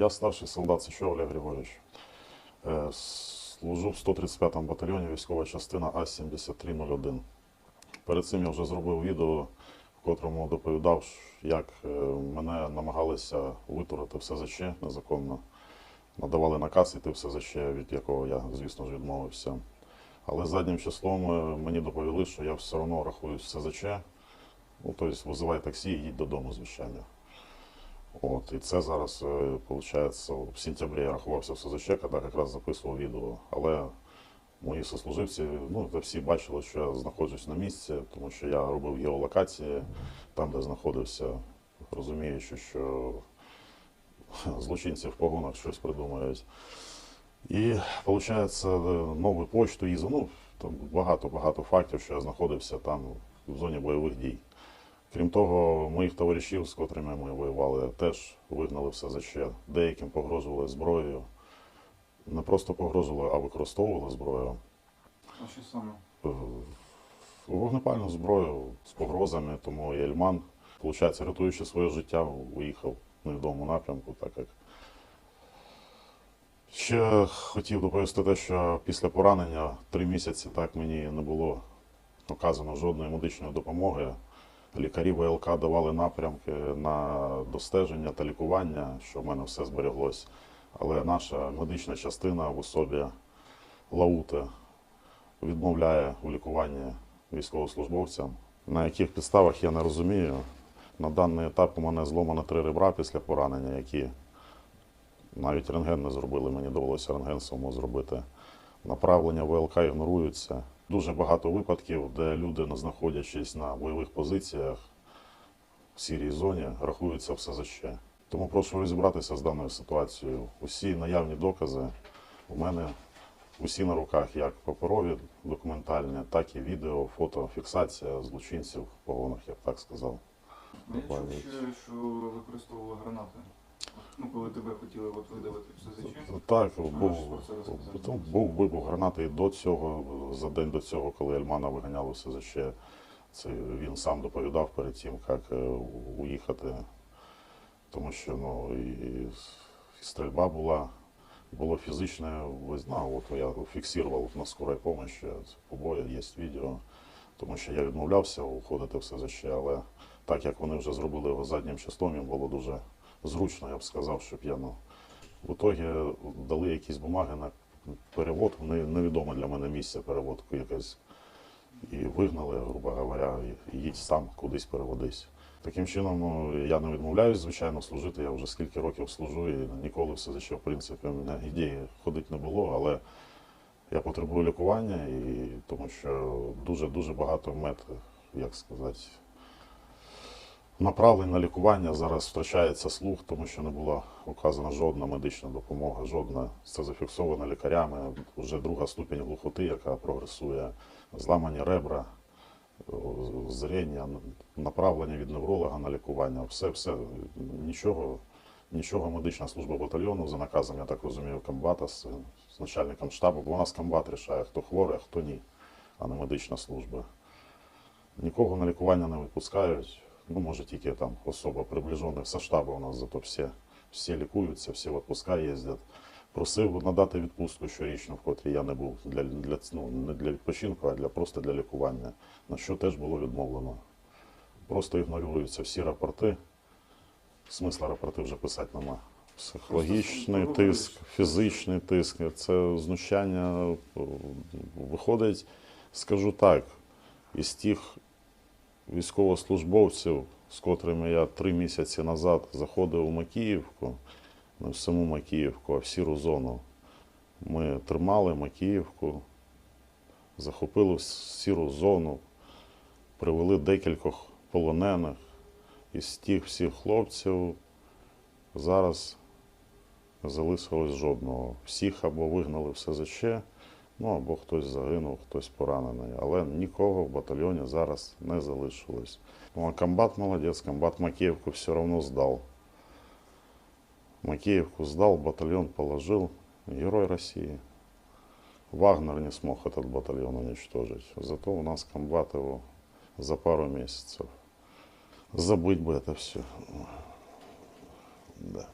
Я старший солдат Сичов Олег Григорьович. Е, Служу в 135-му батальйоні військова частина А-7301. Перед цим я вже зробив відео, в котрому доповідав, як е, мене намагалися витурити в СЗЧ незаконно. Надавали наказ йти в СЗЧ, від якого я, звісно ж, відмовився. Але заднім числом е, мені доповіли, що я все одно рахуюсь в СЗЧ. Ну, тобто, визивай таксі і їдь додому, звичайно. От, і це зараз, виходить, в сентябрі я рахувався в СЗЧ, коли якраз записував відео. Але мої сослуживці, ну, та всі бачили, що я знаходжусь на місці, тому що я робив геолокації там, де знаходився, розуміючи, що злочинці в погонах щось придумають. І, виходить, нову почту їздив. Ну, там багато-багато фактів, що я знаходився там в зоні бойових дій. Крім того, моїх товаришів, з котрими ми воювали, теж вигнали в СЗЧ. Деяким погрожували зброєю. Не просто погрожували, а використовували зброю. А що саме? Е, Вогнепальну зброю з погрозами, тому Ельман, виходить, рятуючи своє життя, уїхав в невідомому напрямку, так як. Ще хотів доповісти те, що після поранення три місяці так мені не було оказано жодної медичної допомоги. Лікарі ВЛК давали напрямки на достеження та лікування, що в мене все збереглось. Але наша медична частина в особі Лауте відмовляє у лікуванні військовослужбовцям. На яких підставах я не розумію. На даний етап у мене зломано три ребра після поранення, які навіть рентген не зробили. Мені довелося рентген самому зробити. Направлення ВЛК ігноруються. Дуже багато випадків, де люди, не знаходячись на бойових позиціях в сірій зоні, рахуються в СЗЧ. Тому прошу розібратися з даною ситуацією. Усі наявні докази у мене усі на руках, як паперові, документальні, так і відео, фото, фіксація злочинців в погонах, я б так сказав. Ну, Я чув ще, що використовували гранати. Ну, коли тебе хотіли от видавити в СЗЧ. Так, був, ну, був вибух гранати і до цього, за день до цього, коли Ельмана виганяли в СЗЧ. Це він сам доповідав перед тим, як е, уїхати. Тому що ну, і, і стрільба була, було фізичне, ви знали, от я фіксував на скорій помощі побої, є відео. Тому що я відмовлявся уходити в СЗЧ, але так як вони вже зробили його заднім числом, їм було дуже зручно, я б сказав, щоб я ну, в ітогі дали якісь бумаги на перевод, не- невідоме для мене місце переводку якесь. І вигнали, грубо говоря, їдь сам кудись переводись. Таким чином, ну, я не відмовляюсь, звичайно, служити. Я вже скільки років служу і ніколи все за що, в принципі, у мене ідеї ходити не було, але я потребую лікування, і тому що дуже-дуже багато мет, як сказати, направлень на лікування зараз втрачається слух, тому що не була оказана жодна медична допомога, жодна. Це зафіксовано лікарями. Вже друга ступінь глухоти, яка прогресує, зламані ребра, зріння, направлення від невролога на лікування. Все, все, нічого. Нічого медична служба батальйону за наказом, я так розумію, комбата з, з начальником штабу, бо у нас комбат рішає, хто хворий, а хто ні, а не медична служба. Нікого на лікування не відпускають. Ну, може, тільки там особа приближена со штабу у нас, зато всі, всі лікуються, всі в відпуска їздять. Просив надати відпустку щорічну, в котрій я не був для, для ну, не для відпочинку, а для просто для лікування, на що теж було відмовлено. Просто ігноруються всі рапорти. Смисла рапорти вже писати нема. Психологічний Просто тиск, фізичний тиск, це знущання виходить, скажу так, із тих військовослужбовців, з котрими я три місяці назад заходив у Макіївку, не в саму Макіївку, а в сіру зону. Ми тримали Макіївку, захопили сіру зону, привели декількох полонених. Із тих всіх хлопців зараз залишилось жодного. Всіх або вигнали в СЗЧ, ну або хтось загинув, хтось поранений. Але нікого в батальйоні зараз не залишилось. Ну, а комбат молодець, комбат Макеевку все одно здав. Макеевку сдал, батальон положил. Герой России. Вагнер не смог этот батальон уничтожить. Зато у нас комбат его за пару месяцев. Забыть бы это все. Да.